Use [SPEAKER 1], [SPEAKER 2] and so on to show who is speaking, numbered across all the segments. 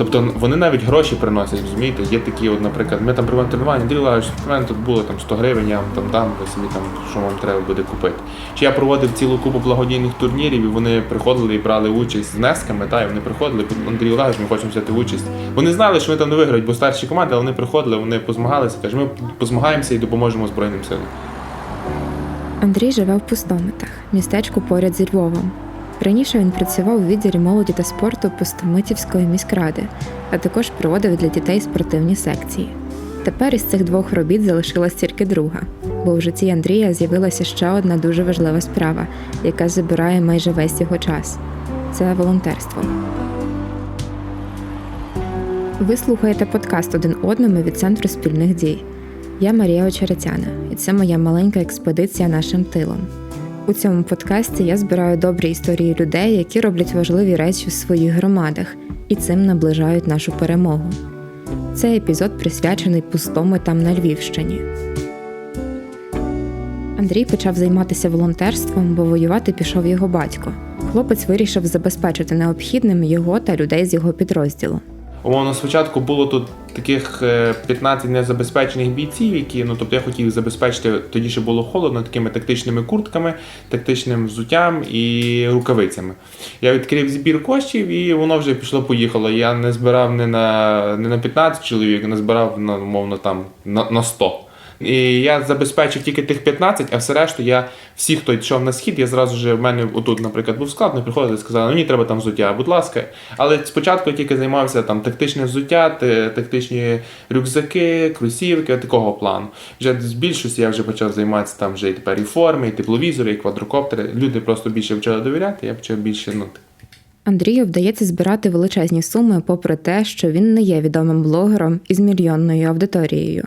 [SPEAKER 1] Тобто вони навіть гроші приносять, розумієте? Є такі, от, наприклад, ми там проводимо тренування, Андрій Лавич, в мене тут було там 100 гривень, я вам там дам, ви собі там, що вам треба буде купити. Чи я проводив цілу купу благодійних турнірів, і вони приходили і брали участь з внесками, та, і вони приходили, Андрій Лавич, ми хочемо взяти участь. Вони знали, що вони там не виграють, бо старші команди, але вони приходили, вони позмагалися, кажуть, ми позмагаємося і допоможемо Збройним силам.
[SPEAKER 2] Андрій живе в Пустомитах, містечку поряд зі Львовом. Раніше він працював у відділі молоді та спорту Пустомитівської міськради, а також проводив для дітей спортивні секції. Тепер із цих двох робіт залишилась тільки друга, бо в житті Андрія з'явилася ще одна дуже важлива справа, яка забирає майже весь його час це волонтерство. Ви слухаєте подкаст один одному від Центру спільних дій. Я Марія Очеретяна, і це моя маленька експедиція нашим тилом. У цьому подкасті я збираю добрі історії людей, які роблять важливі речі в своїх громадах і цим наближають нашу перемогу. Цей епізод присвячений пустомитам на Львівщині. Андрій почав займатися волонтерством, бо воювати пішов його батько. Хлопець вирішив забезпечити необхідним його та людей з його підрозділу.
[SPEAKER 1] Умовно, спочатку було тут таких е, 15 незабезпечених бійців, які ну тобто я хотів їх забезпечити. Тоді ще було холодно, такими тактичними куртками, тактичним взуттям і рукавицями. Я відкрив збір коштів, і воно вже пішло поїхало. Я не збирав не на не на 15 чоловік, не збирав на умовно там на, на 100. І я забезпечив тільки тих 15, а все решту я всі, хто йшов на схід, я зразу ж в мене отут, наприклад, був склад, не приходили і сказали, ну мені треба там взуття, будь ласка. Але спочатку я тільки займався там тактичне взуття, тактичні рюкзаки, кросівки, такого плану. Вже з більшості я вже почав займатися там вже і тепер і форми, і тепловізори, і квадрокоптери. Люди просто більше почали довіряти, я почав більше ну,
[SPEAKER 2] Андрію вдається збирати величезні суми, попри те, що він не є відомим блогером із мільйонною аудиторією.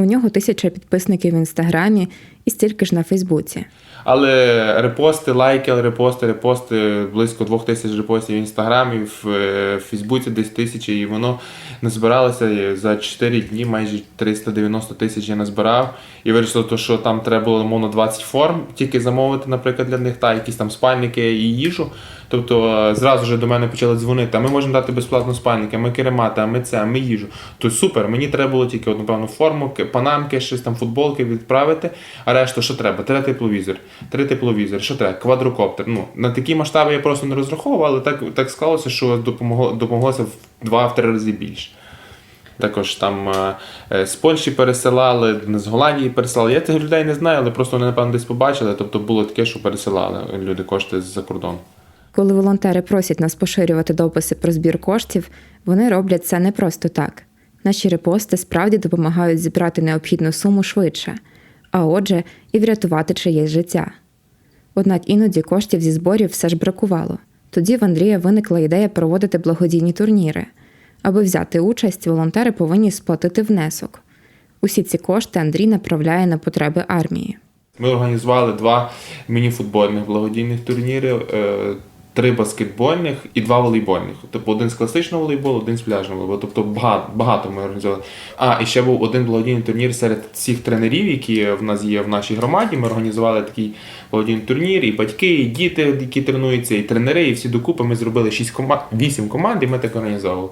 [SPEAKER 2] У нього тисяча підписників в інстаграмі і стільки ж на Фейсбуці.
[SPEAKER 1] Але репости, лайки, репости, репости, близько двох тисяч репостів в інстаграмі, в е, Фейсбуці десь тисячі, і воно назбиралося за 4 дні, майже 390 тисяч я назбирав. І вирішило, то, що там треба було мовно 20 форм тільки замовити, наприклад, для них, та якісь там спальники і їжу. Тобто е, зразу ж до мене почали дзвонити, а ми можемо дати безплатно спальники, ми керемати, а ми це, а ми їжу. То супер, мені треба було тільки одну певну форму, панамки, щось там, футболки відправити. А решту, що треба? Три тепловізор, три тепловізори, що треба? Квадрокоптер. Ну, на такі масштаби я просто не розраховував, але так, так склалося, що допомогло, допомоглося в два-три рази більше. Також там е, е, з Польщі пересилали, з Голландії пересилали. Я цих людей не знаю, але просто вони, напевно, десь побачили. Тобто було таке, що пересилали люди кошти з-за кордону.
[SPEAKER 2] Коли волонтери просять нас поширювати дописи про збір коштів, вони роблять це не просто так. Наші репости справді допомагають зібрати необхідну суму швидше, а отже, і врятувати чиєсь життя. Однак іноді коштів зі зборів все ж бракувало. Тоді в Андрія виникла ідея проводити благодійні турніри. Аби взяти участь, волонтери повинні сплатити внесок. Усі ці кошти Андрій направляє на потреби армії.
[SPEAKER 1] Ми організували два міні-футбольних благодійних турніри, е, три баскетбольних і два волейбольних. Тобто один з класичного волейболу, один з пляжного волейболу. Тобто багато, багато ми організували. А, і ще був один благодійний турнір серед всіх тренерів, які в нас є в нашій громаді. Ми організували такий благодійний турнір, і батьки, і діти, які тренуються, і тренери, і всі докупи. Ми зробили 6 команд, 8 команд, і ми так організовували.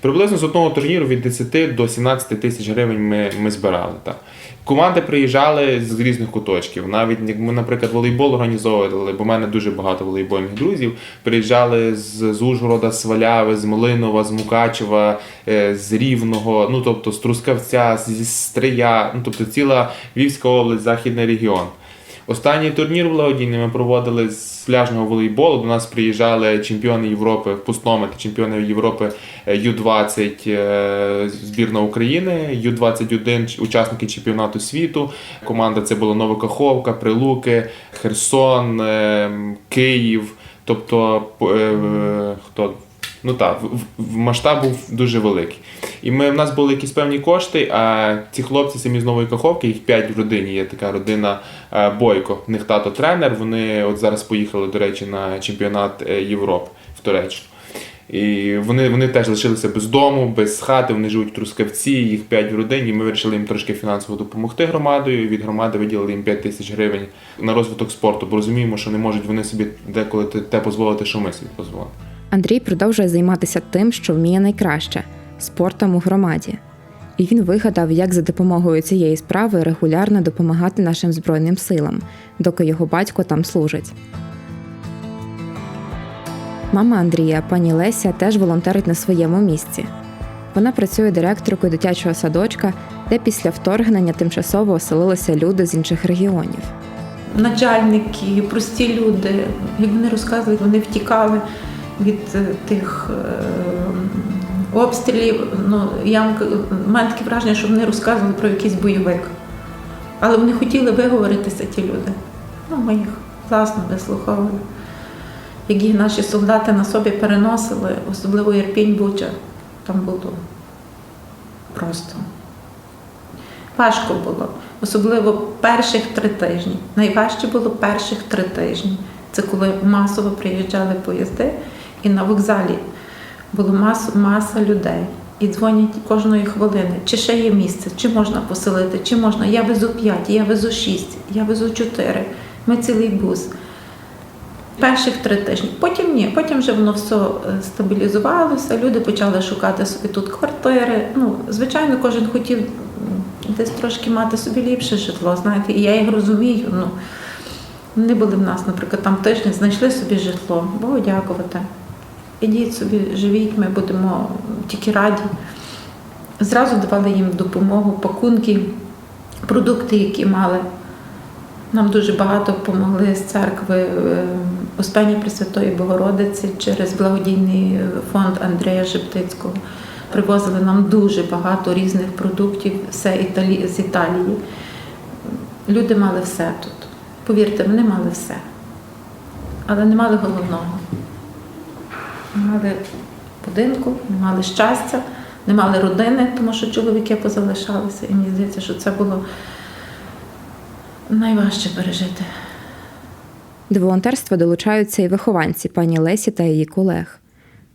[SPEAKER 1] Приблизно з одного турніру від 10 до 17 тисяч гривень ми, ми збирали. Так. Команди приїжджали з різних куточків. Навіть як ми, наприклад, волейбол організовували, бо в мене дуже багато волейбольних друзів. Приїжджали з, з Ужгорода, з Валяви, з Малинова, з Мукачева, е, з Рівного, ну тобто з Трускавця, зі Стрия, ну тобто ціла Львівська область, Західний регіон. Останній турнір благодійний ми проводили з пляжного волейболу. До нас приїжджали чемпіони Європи, пустомет, чемпіони Європи е, Ю-20 е, збірна України, Ю-21 учасники чемпіонату світу. Команда це була Нова Каховка, Прилуки, Херсон, е, Київ. Тобто е, хто Ну так, в, масштаб був дуже великий. І ми, в нас були якісь певні кошти, а ці хлопці самі з нової каховки, їх п'ять в родині. Є така родина е, Бойко. В них тато тренер. Вони от зараз поїхали, до речі, на чемпіонат е, Європи в Туреччину. І вони, вони теж лишилися без дому, без хати, вони живуть в Трускавці, їх п'ять в родині. Ми вирішили їм трошки фінансово допомогти громадою. Від громади виділили їм 5 тисяч гривень на розвиток спорту, бо розуміємо, що не можуть вони собі деколи те дозволити, що ми собі дозволимо.
[SPEAKER 2] Андрій продовжує займатися тим, що вміє найкраще спортом у громаді. І він вигадав, як за допомогою цієї справи регулярно допомагати нашим збройним силам, доки його батько там служить. Мама Андрія, пані Леся, теж волонтерить на своєму місці. Вона працює директоркою дитячого садочка, де після вторгнення тимчасово оселилися люди з інших регіонів.
[SPEAKER 3] начальники, прості люди, як вони розказують, вони втікали від е, тих е, обстрілів. Ну, я мене таке враження, що вони розказували про якийсь бойовик. Але вони хотіли виговоритися, ті люди. Ну, ми їх власно вислуховували. Як їх наші солдати на собі переносили, особливо Ірпінь Буча, там було просто Важко було, особливо перших три тижні. Найважче було перших три тижні. Це коли масово приїжджали поїзди, і на вокзалі було мас, маса людей. І дзвонять кожної хвилини, чи ще є місце, чи можна поселити, чи можна. Я везу п'ять, я везу шість, я везу чотири. Ми цілий бус. Перших три тижні. Потім ні, потім вже воно все е, стабілізувалося, люди почали шукати собі тут квартири. Ну, звичайно, кожен хотів десь трошки мати собі ліпше житло, знаєте, і я їх розумію. Ну, вони були в нас, наприклад, там тиждень, знайшли собі житло, Богу дякувати. Ідіть собі, живіть, ми будемо тільки раді. Зразу давали їм допомогу, пакунки, продукти, які мали. Нам дуже багато допомогли з церкви е, Успення Пресвятої Богородиці через благодійний фонд Андрія Шептицького. Привозили нам дуже багато різних продуктів все Італі... з Італії. Люди мали все тут. Повірте, вони мали все. Але не мали головного. Не мали будинку, не мали щастя, не мали родини, тому що чоловіки позалишалися. І мені здається, що це було найважче пережити.
[SPEAKER 2] До волонтерства долучаються і вихованці пані Лесі та її колег.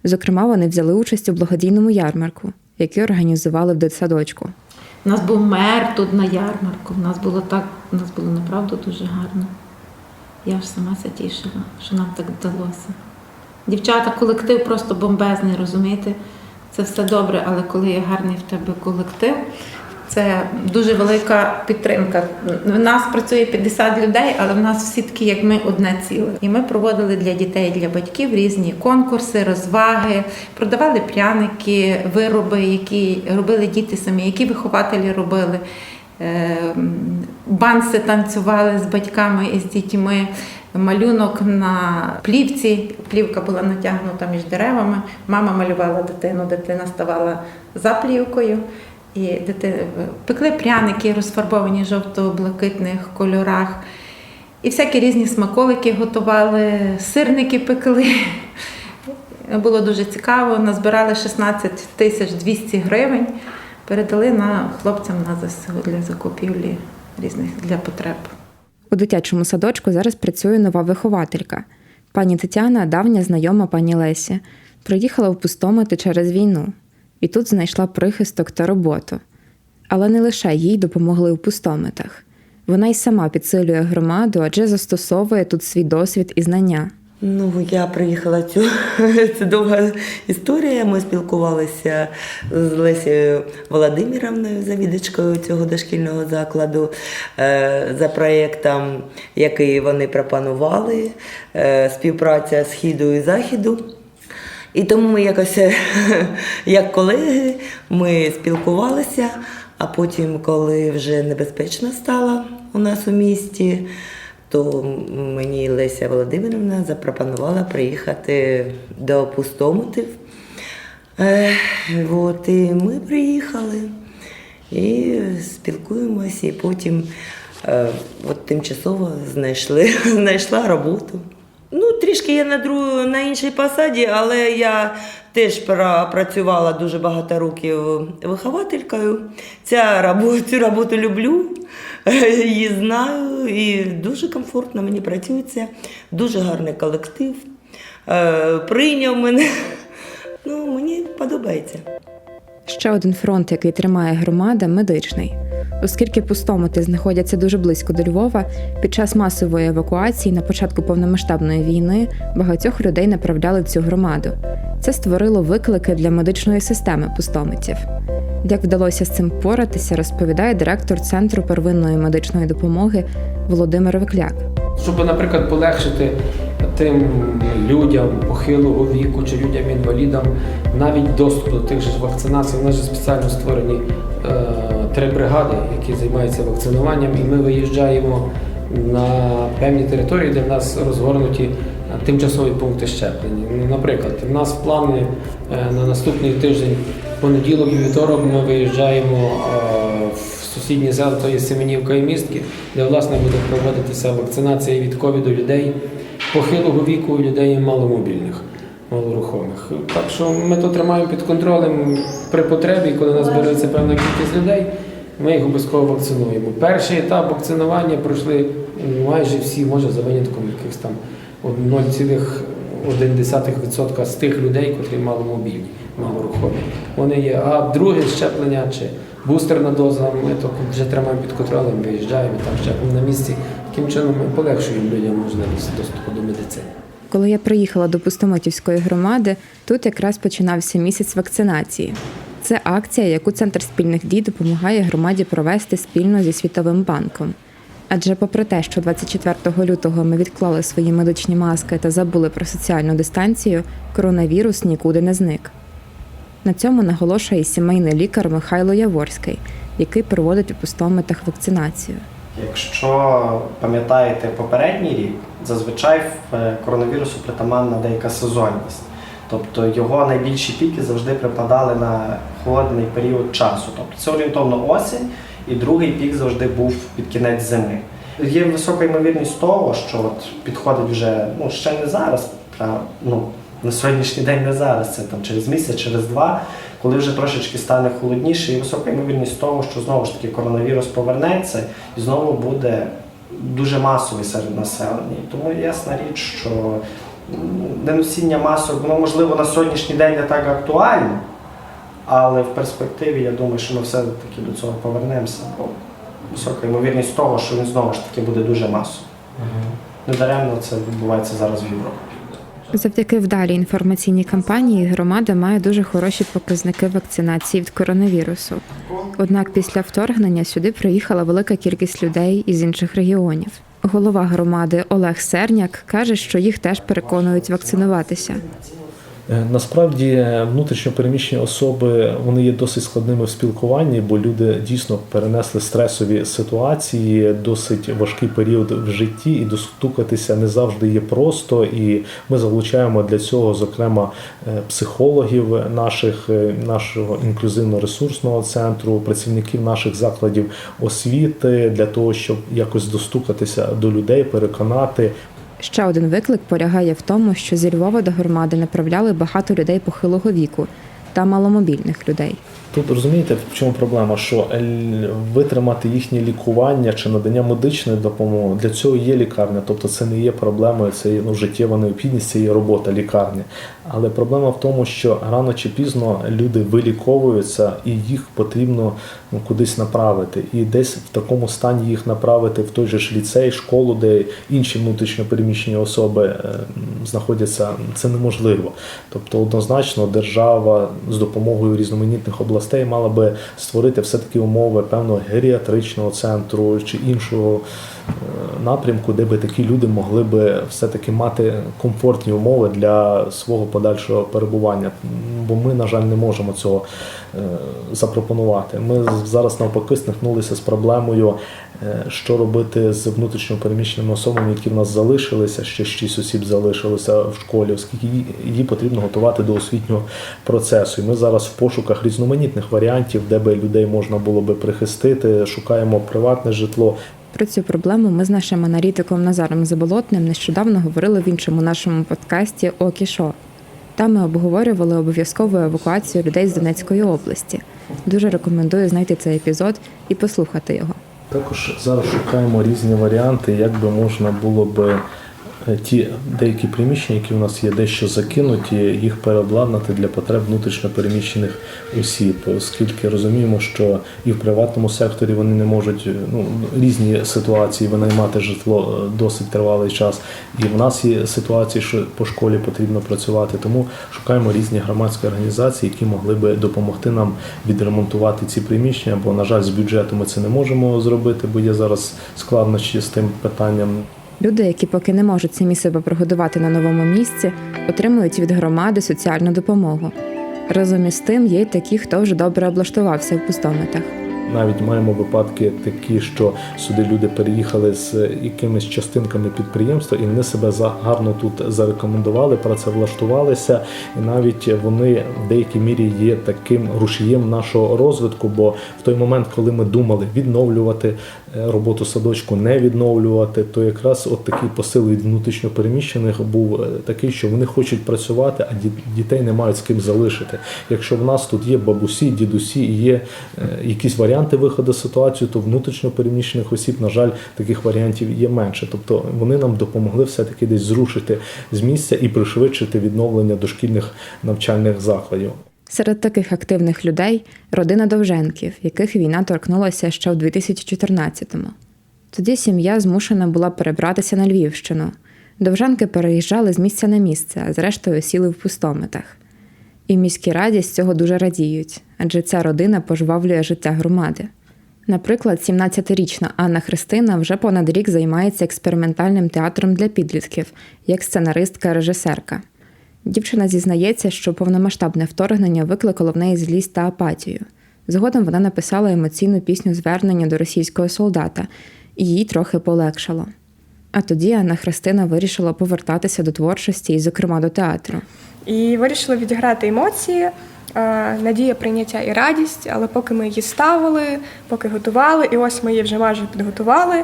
[SPEAKER 2] Зокрема, вони взяли участь у благодійному ярмарку, який організували в дитсадочку.
[SPEAKER 3] У нас був мер тут на ярмарку. У нас було так, у нас було направду дуже гарно. Я ж сама це тішила, що нам так вдалося. Дівчата, колектив просто бомбезний, розумієте? Це все добре, але коли є гарний в тебе колектив, це дуже велика підтримка. В нас працює 50 людей, але в нас всі такі, як ми, одне ціле. І ми проводили для дітей, для батьків різні конкурси, розваги, продавали пряники, вироби, які робили діти самі, які вихователі робили. Е, Банси танцювали з батьками і з дітьми. Малюнок на плівці. Плівка була натягнута між деревами. Мама малювала дитину, дитина ставала за плівкою. І дитина пекли пряники, розфарбовані жовто-блакитних кольорах. І всякі різні смаколики готували, сирники пекли. Було дуже цікаво. Назбирали 16 тисяч 200 гривень, передали на хлопцям на ЗСУ для закупівлі різних для потреб.
[SPEAKER 2] У дитячому садочку зараз працює нова вихователька. Пані Тетяна, давня знайома пані Лесі, приїхала в Пустомити через війну і тут знайшла прихисток та роботу. Але не лише їй допомогли у пустомитах. Вона й сама підсилює громаду, адже застосовує тут свій досвід і знання.
[SPEAKER 4] Ну, я приїхала цю це довга історія. Ми спілкувалися з Лесією Володимировною, завідувачкою цього дошкільного закладу, е, за проєктом, який вони пропонували, е, співпраця східу і західу. І тому ми якось, як колеги, ми спілкувалися, а потім, коли вже небезпечно стало у нас у місті, то мені Леся Володимирівна запропонувала приїхати до Пустомутів. Е, от, і ми приїхали і спілкуємося, і потім е, от тимчасово знайшли, знайшла роботу. Ну, трішки я на друг, на іншій посаді, але я теж пра- працювала дуже багато років вихователькою. Ця роботу, цю роботу люблю, її знаю і дуже комфортно мені працюється. Дуже гарний колектив. Е, Прийняв мене. Ну, мені подобається.
[SPEAKER 2] Ще один фронт, який тримає громада, медичний. Оскільки пустомати знаходяться дуже близько до Львова, під час масової евакуації на початку повномасштабної війни багатьох людей направляли в цю громаду. Це створило виклики для медичної системи пустомитів. Як вдалося з цим поратися, розповідає директор Центру первинної медичної допомоги Володимир Викляк.
[SPEAKER 5] Щоб, наприклад, полегшити тим людям похилого віку чи людям-інвалідам навіть доступ до тих же вакцинацій. У нас же спеціально створені три бригади, які займаються вакцинуванням, і ми виїжджаємо на певні території, де в нас розгорнуті е, тимчасові пункти щеплення. Ну, Наприклад, в нас в плані е, на наступний тиждень, понеділок і вівторок, ми виїжджаємо е, в сусідні села, то є Семенівка і містки, де власне буде проводитися вакцинація від ковіду людей похилого віку людей маломобільних, малорухомих. Так що ми то тримаємо під контролем при потребі, коли нас збереться певна кількість людей, ми їх обов'язково вакцинуємо. Перший етап вакцинування пройшли майже всі, може за винятком якихось там 0,1% з тих людей, котрі маломобільні, малорухомі. Вони є. А друге щеплення чи бустерна доза, ми то вже тримаємо під контролем, виїжджаємо там щеплення на місці. Таким чином ми полегшуємо людям можливість доступу до медицини.
[SPEAKER 2] Коли я приїхала до Пустомитівської громади, тут якраз починався місяць вакцинації. Це акція, яку Центр спільних дій допомагає громаді провести спільно зі Світовим банком. Адже, попри те, що 24 лютого ми відклали свої медичні маски та забули про соціальну дистанцію, коронавірус нікуди не зник. На цьому наголошує сімейний лікар Михайло Яворський, який проводить у пустомитах вакцинацію.
[SPEAKER 6] Якщо пам'ятаєте попередній рік, зазвичай в е, коронавірусу притаманна деяка сезонність. Тобто його найбільші піки завжди припадали на холодний період часу. Тобто це орієнтовно осінь, і другий пік завжди був під кінець зими. Є висока ймовірність того, що от підходить вже ну ще не зараз, а, ну на сьогоднішній день не зараз, це там через місяць, через два, коли вже трошечки стане холодніше, і висока ймовірність того, що знову ж таки коронавірус повернеться і знову буде дуже масовий серед населення. Тому ясна річ, що неносіння масок, воно можливо на сьогоднішній день не так актуально, але в перспективі я думаю, що ми все-таки до цього повернемося. Бо висока ймовірність того, що він знову ж таки буде дуже масовий. Недаремно це відбувається зараз в Європі.
[SPEAKER 2] Завдяки вдалій інформаційній кампанії громада має дуже хороші показники вакцинації від коронавірусу. Однак після вторгнення сюди приїхала велика кількість людей із інших регіонів. Голова громади Олег Серняк каже, що їх теж переконують вакцинуватися.
[SPEAKER 7] Е, Насправді е, внутрішньо переміщені особи вони є досить складними в спілкуванні, бо люди дійсно перенесли стресові ситуації, досить важкий період в житті, і достукатися не завжди є просто. І ми залучаємо для цього, зокрема, е, психологів наших, нашого інклюзивно-ресурсного центру, працівників наших закладів освіти для того, щоб якось достукатися до людей, переконати,
[SPEAKER 2] Ще один виклик полягає в тому, що зі Львова до громади направляли багато людей похилого віку та маломобільних людей.
[SPEAKER 7] Тут розумієте, в чому проблема? Що витримати їхнє лікування чи надання медичної допомоги для цього є лікарня, тобто це не є проблемою, це є ну, життєва необхідність, це є робота лікарні. Але проблема в тому, що рано чи пізно люди виліковуються і їх потрібно ну, кудись направити. І десь в такому стані їх направити в той же ж ліцей, школу, де інші внутрішньо переміщені особи е, знаходяться, це неможливо. Тобто, однозначно, держава з допомогою різноманітних областей мала би створити все-таки умови певного геріатричного центру чи іншого напрямку, де би такі люди могли би все-таки мати комфортні умови для свого подальшого перебування. Бо ми, на жаль, не можемо цього е, запропонувати. Ми зараз навпаки стикнулися з проблемою, е, що робити з внутрішньо переміщеними особами, які в нас залишилися, ще шість осіб залишилося в школі, оскільки її потрібно готувати до освітнього процесу. І ми зараз в пошуках різноманітних варіантів, де би людей можна було би прихистити, шукаємо приватне житло.
[SPEAKER 2] Про цю проблему ми з нашим аналітиком Назаром Заболотним нещодавно говорили в іншому нашому подкасті Окішо. Там ми обговорювали обов'язкову евакуацію людей з Донецької області. Дуже рекомендую знайти цей епізод і послухати його.
[SPEAKER 7] Також зараз шукаємо різні варіанти, як би можна було е, ті деякі приміщення, які у нас є дещо закинуті, їх переобладнати для потреб внутрішньопереміщених осіб, оскільки розуміємо, що і в приватному секторі вони не можуть е, ну, різні ситуації винаймати житло е, досить тривалий час. І в нас є ситуації, що по школі потрібно працювати. Тому шукаємо різні громадські організації, які могли би допомогти нам відремонтувати ці приміщення. Бо, на жаль, з бюджету ми це не можемо зробити, бо є зараз складнощі з тим питанням.
[SPEAKER 2] Люди, які поки не можуть самі себе прогодувати на новому місці, отримують від громади соціальну допомогу. Разом із тим є й такі, хто вже добре облаштувався в пустомитах.
[SPEAKER 7] Навіть маємо випадки такі, що сюди люди переїхали з якимись частинками підприємства, і вони себе гарно тут зарекомендували, працевлаштувалися, і навіть вони в деякій мірі є таким рушієм нашого розвитку. Бо в той момент, коли ми думали відновлювати е, роботу садочку, не відновлювати, то якраз от такий посил від внутрішньопереміщених був е, такий, що вони хочуть працювати, а дітей не мають з ким залишити. Якщо в нас тут є бабусі, дідусі і є е, якісь варіанти виходу з ситуації, то внутрішньо переміщених осіб, на жаль, таких варіантів є менше. Тобто вони нам допомогли все-таки десь зрушити з місця і пришвидшити відновлення дошкільних навчальних закладів.
[SPEAKER 2] Серед таких активних людей родина Довженків, яких війна торкнулася ще в 2014-му. Тоді сім'я змушена була перебратися на Львівщину. Довженки переїжджали з місця на місце, а зрештою сіли в пустомитах. І в міській раді з цього дуже радіють, адже ця родина пожвавлює життя громади. Наприклад, 17-річна Анна Христина вже понад рік займається експериментальним театром для підлітків як сценаристка-режисерка. Дівчина зізнається, що повномасштабне вторгнення викликало в неї злість та апатію. Згодом вона написала емоційну пісню звернення до російського солдата, і їй трохи полегшало. А тоді Анна Христина вирішила повертатися до творчості і, зокрема, до театру.
[SPEAKER 8] І вирішили відіграти емоції, е, надія, прийняття і радість. Але поки ми її ставили, поки готували, і ось ми її вже майже підготували.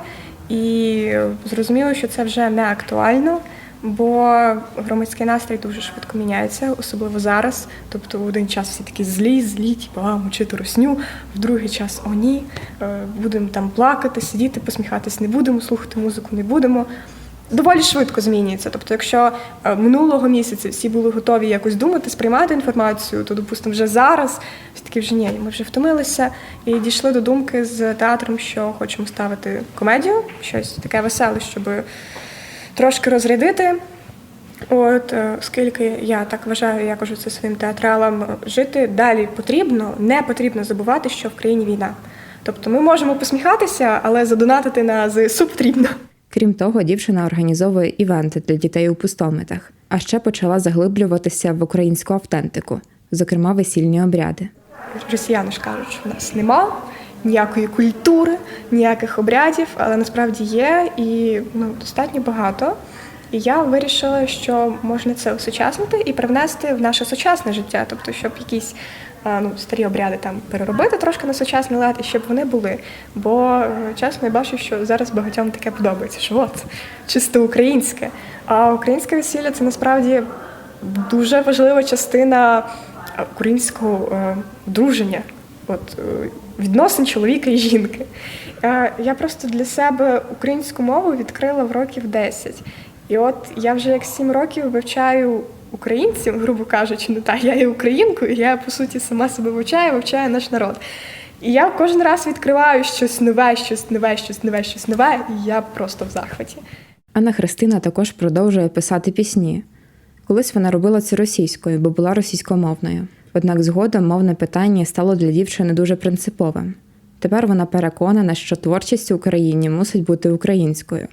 [SPEAKER 8] І зрозуміли, що це вже не актуально, бо громадський настрій дуже швидко міняється, особливо зараз. Тобто в один час всі такі злі, злі, типу, а, мочити русню, в другий час о ні, е, будемо там плакати, сидіти, посміхатись не будемо, слухати музику не будемо доволі швидко змінюється. Тобто, якщо е, минулого місяця всі були готові якось думати, сприймати інформацію, то, допустимо, вже зараз всі такі вже ні, ми вже втомилися і дійшли до думки з театром, що хочемо ставити комедію, щось таке веселе, щоб трошки розрядити. От, е, оскільки я так вважаю, я кажу це своїм театралам, жити далі потрібно, не потрібно забувати, що в країні війна. Тобто ми можемо посміхатися, але задонатити на ЗСУ потрібно.
[SPEAKER 2] Крім того, дівчина організовує івенти для дітей у пустомитах, а ще почала заглиблюватися в українську автентику, зокрема весільні обряди.
[SPEAKER 8] Росіяни ж кажуть, що в нас нема ніякої культури, ніяких обрядів, але насправді є і ну, достатньо багато. І я вирішила, що можна це осучаснити і привнести в наше сучасне життя, тобто, щоб якісь ну, старі обряди там переробити трошки на сучасний лад, і щоб вони були. Бо е, чесно я бачу, що зараз багатьом таке подобається, що от чисто українське. А українське весілля це насправді дуже важлива частина е, українського е, друження, от, е, відносин чоловіка і жінки. Е, Я просто для себе українську мову відкрила в років 10. І от я вже як 7 років вивчаю українців, грубо кажучи, ну так, я є українкою, я по суті сама себе вивчаю, вивчаю наш народ. І я кожен раз відкриваю щось нове, щось нове, щось нове, щось нове, і я просто в захваті.
[SPEAKER 2] Анна Христина також продовжує писати пісні. Колись вона робила це російською, бо була російськомовною. Однак згодом мовне питання стало для дівчини дуже принциповим. Тепер вона переконана, що творчість в Україні мусить бути українською.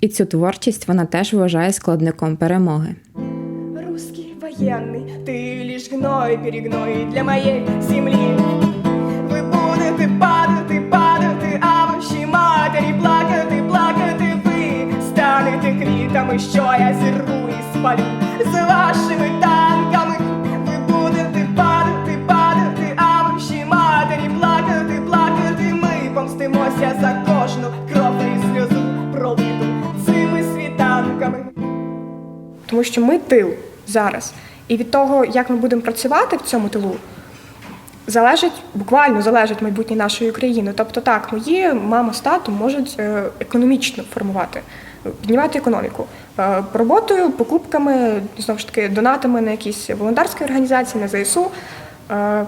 [SPEAKER 2] І цю творчість вона теж вважає складником перемоги.
[SPEAKER 8] Военный, ты лишь гной, перегной для моей земли. Ви будете падати, падати, а ваші матері плакати, плакати ви станете квітами, що я зірву і спалю за вашими танками. Ви будете падати, падати, а ваші матері плакати, плакати. Ми помстимося за кожну кров і сльозу пролиту цими світанками. Тому що ми тил зараз. І від того, як ми будемо працювати в цьому тилу, залежить, буквально залежить майбутнє нашої країни. Тобто так, мої мама з татом можуть е, економічно формувати піднімати економіку Е, роботою, покупками, знову ж таки, донатами на якісь волонтерські організації, на ЗСУ. Е,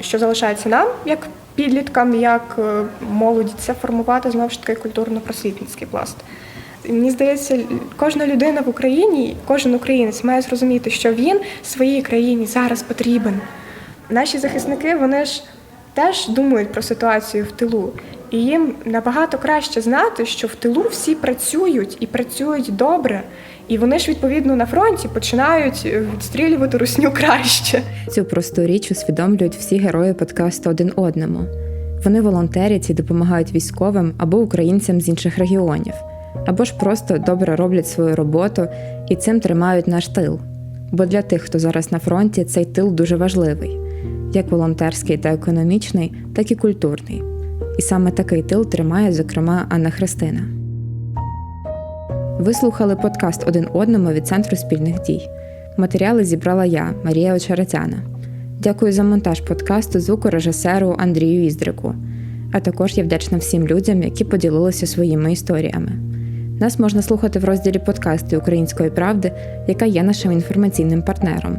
[SPEAKER 8] Що залишається нам, як підліткам, як молоді, це формувати знову ж таки культурно-просвітницький пласт. Мені здається, кожна людина в Україні, кожен українець має зрозуміти, що він своїй країні зараз потрібен. Наші захисники вони ж теж думають про ситуацію в тилу, і їм набагато краще знати, що в тилу всі працюють і працюють добре. І вони ж відповідно на фронті починають е, відстрілювати русню краще.
[SPEAKER 2] Цю просту річ усвідомлюють всі герої подкасту один одному. Вони волонтерять і допомагають військовим або українцям з інших регіонів, або ж просто добре роблять свою роботу і цим тримають наш тил. Бо для тих, хто зараз на фронті, цей тил дуже важливий, як волонтерський та економічний, так і культурний. І саме такий тил тримає, зокрема, Анна Христина. Ви слухали подкаст один одному від Центру спільних дій. Матеріали зібрала я, Марія Очеретяна. Дякую за монтаж подкасту звукорежисеру Андрію Іздрику. А також я вдячна всім людям, які поділилися своїми історіями. Нас можна слухати в розділі подкасти Української правди, яка є нашим інформаційним партнером.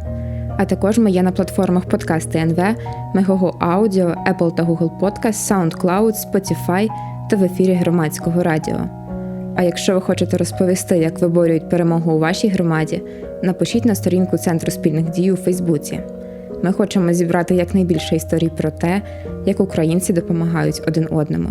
[SPEAKER 2] А також ми є на платформах подкасти НВ, Мегого Аудіо, Apple та Google Podcast, SoundCloud, Spotify та в ефірі громадського радіо. А якщо ви хочете розповісти, як виборюють перемогу у вашій громаді, напишіть на сторінку Центру спільних дій у Фейсбуці. Ми хочемо зібрати якнайбільше історій про те, як українці допомагають один одному.